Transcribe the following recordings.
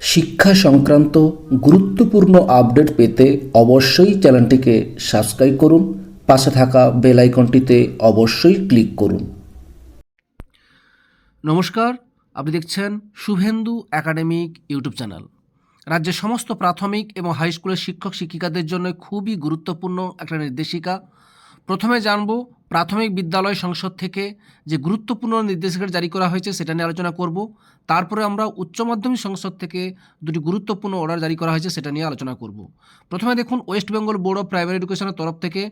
শিক্ষা সংক্রান্ত গুরুত্বপূর্ণ আপডেট পেতে অবশ্যই চ্যানেলটিকে সাবস্ক্রাইব করুন, পাশে থাকা বেল আইকনটিতে অবশ্যই ক্লিক করুন। নমস্কার, আপনি দেখছেন শুভেন্দু একাডেমিক ইউটিউব চ্যানেল। রাজ্যের সমস্ত প্রাথমিক এবং হাই স্কুলের শিক্ষক শিক্ষিকাদের জন্য খুবই গুরুত্বপূর্ণ একটা নির্দেশিকা। প্রথমে জানব প্রাথমিক বিদ্যালয় সংসদ থেকে যে গুরুত্বপূর্ণ নির্দেশিকা জারি করা হয়েছে সেটা নিয়ে আলোচনা করব। তারপরে আমরা উচ্চ মাধ্যমিক সংসদ থেকে দুটি গুরুত্বপূর্ণ অর্ডার জারি করা হয়েছে সেটা নিয়ে আলোচনা করব। প্রথমে দেখুন West Bengal board of primary এডুকেশনের তরফ থেকে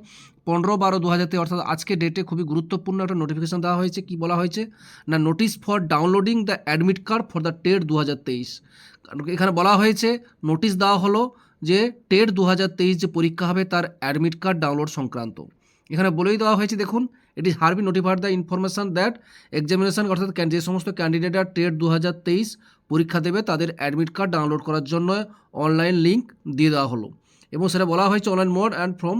পনেরো বারো দু হাজার অর্থাৎ আজকে ডেটে খুবই গুরুত্বপূর্ণ একটা নোটিফিকেশন দেওয়া হয়েছে। কি বলা হয়েছে? না notice for downloading the admit card for the TET দু হাজার তেইশ। এখানে বলা হয়েছে নোটিশ দেওয়া হলো যে টেট দু হাজার তেইশ যে পরীক্ষা হবে তার অ্যাডমিট কার্ড ডাউনলোড সংক্রান্ত। এখানে বলেই দেওয়া হয়েছে, দেখুন it is hereby notified the information that examination অর্থাৎ যে সমস্ত ক্যান্ডিডেটরা টেট দু হাজার তেইশ পরীক্ষা দেবে, তাদের অ্যাডমিট কার্ড ডাউনলোড করার জন্য অনলাইন লিঙ্ক দিয়ে দেওয়া হলো। এবং সেটা বলা হয়েছে অনলাইন মোড অ্যান্ড ফ্রম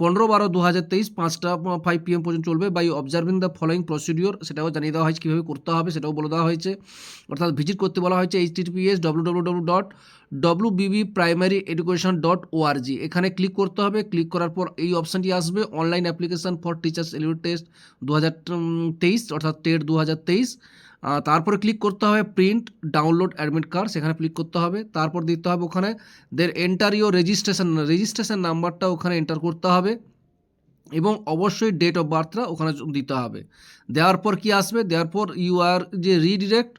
পনেরো বারো দু হাজার তেইশ পাঁচটা ফাইভ পিএম পর্যন্ত চলবে by observing the following procedure সেটাও জানিয়ে দেওয়া হয়েছে, কীভাবে করতে হবে সেটাও বলে দেওয়া হয়েছে। অর্থাৎ ভিজিট করতে বলা হয়েছে H TPS W W W dot W BB primary education dot ORG এখানে ক্লিক করতে হবে ক্লিক করার পর এই অপশানটি আসবে অনলাইন অ্যাপ্লিকেশন ফর টিচার্স এলিউড টেস্ট দু হাজার তেইশ, অর্থাৎ টেট দু হাজার তেইশ। তারপরে ক্লিক করতে হবে প্রিন্ট ডাউনলোড অ্যাডমিট কার্ড সেখানে ক্লিক করতে হবে। তারপর দিতে হবে ওখানে দের এন্টার ইউর রেজিস্ট্রেশন রেজিস্ট্রেশন নাম্বারটা ওখানে এন্টার করতে হবে এবং অবশ্যই ডেট অফ বার্থটা ওখানে দিতে হবে। দেওয়ার পর কি আসবে? দেওয়ার পর ইউ আর যে redirect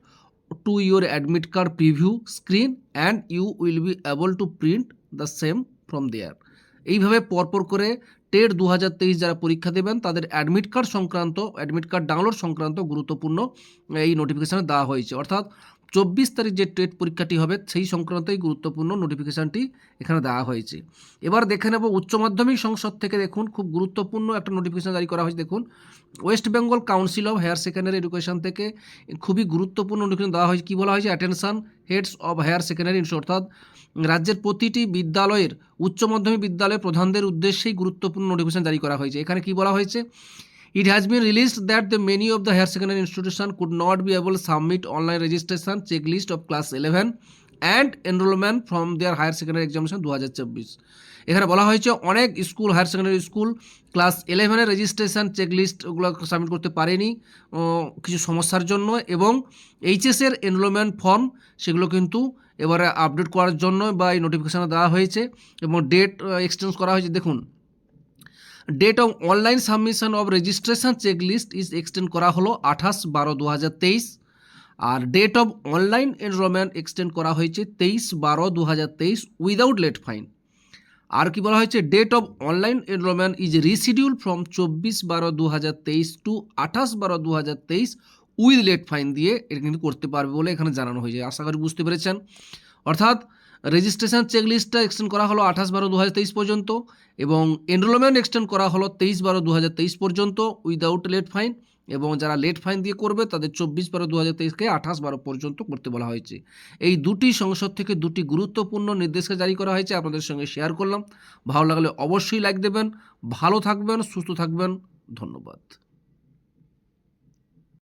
to your admit card preview screen and you will be able to print the same from there এইভাবে পরপর করে টেট দু তেইশ যারা পরীক্ষা দেবেন, তাদের অ্যাডমিট কার্ড সংক্রান্ত অ্যাডমিট কার্ড ডাউনলোড সংক্রান্ত গুরুত্বপূর্ণ এই নোটিফিকেশানে দেওয়া হয়েছে। অর্থাৎ চব্বিশ তারিখ যে টেট পরীক্ষাটি হবে, সেই সংক্রান্তই গুরুত্বপূর্ণ নোটিফিকেশানটি এখানে দেওয়া হয়েছে। এবার দেখে নেব উচ্চ মাধ্যমিক সংসদ থেকে দেখুন, খুব গুরুত্বপূর্ণ একটা নোটিফিকেশান জারি করা হয়েছে। দেখুন West Bengal council of higher secondary education থেকে খুবই গুরুত্বপূর্ণ নোটিফিকেশন দেওয়া হয়েছে। কী বলা হয়েছে? Attention heads of higher secondary অর্থাৎ রাজ্যের প্রতিটি বিদ্যালয়ের, উচ্চ মাধ্যমিক বিদ্যালয়ের প্রধানদের উদ্দেশ্যেই গুরুত্বপূর্ণ নোটিফিকেশন জারি করা হয়েছে। এখানে কি বলা হয়েছে? It has been released that the many of the higher secondary institution could not be able to submit online registration checklist of class 11 and enrollment from their higher secondary examination দু এখানে বলা হয়েছে অনেক school higher secondary school class ইলেভেনের registration checklist ওগুলো submit করতে পারেনি কিছু সমস্যার জন্য এবং এইচএসের এনরোলমেন্ট ফর্ম সেগুলো কিন্তু এবারে আপডেট করার জন্য বা এই নোটিফিকেশানে দেওয়া হয়েছে এবং ডেট এক্সটেন্স করা হয়েছে দেখুন date of online submission of registration checklist is extend করা হলো আঠাশ বারো দু আর date of online enrolment extend করা হয়েছে তেইশ বারো দু উইদাউট লেট ফাইন আর কি বলা হয়েছে? Date of online enrolment is reschedule from চব্বিশ বারো দু হাজার তেইশ টু আঠাশ বারো দু উইথ লেট ফাইন দিয়ে এটা কিন্তু করতে পারবে বলে এখানে জানানো হয়েছে। আশা করি বুঝতে পেরেছেন। অর্থাৎ রেজিস্ট্রেশন চেকলিস্টটা এক্সটেন্ড করা হলো আঠাশ বারো দু পর্যন্ত এবং এনরোলমেন্ট এক্সটেন্ড করা হলো তেইশ বারো দু পর্যন্ত উইদাউট লেট ফাইন এবং যারা লেট ফাইন দিয়ে করবে তাদের চব্বিশ বারো দু হাজার তেইশকে আঠাশ বারো পর্যন্ত করতে বলা হয়েছে। এই দুটি সংসদ থেকে দুটি গুরুত্বপূর্ণ নির্দেশকে জারি করা হয়েছে, আপনাদের সঙ্গে শেয়ার করলাম। ভালো লাগলে অবশ্যই লাইক দেবেন। ভালো থাকবেন, সুস্থ থাকবেন। ধন্যবাদ।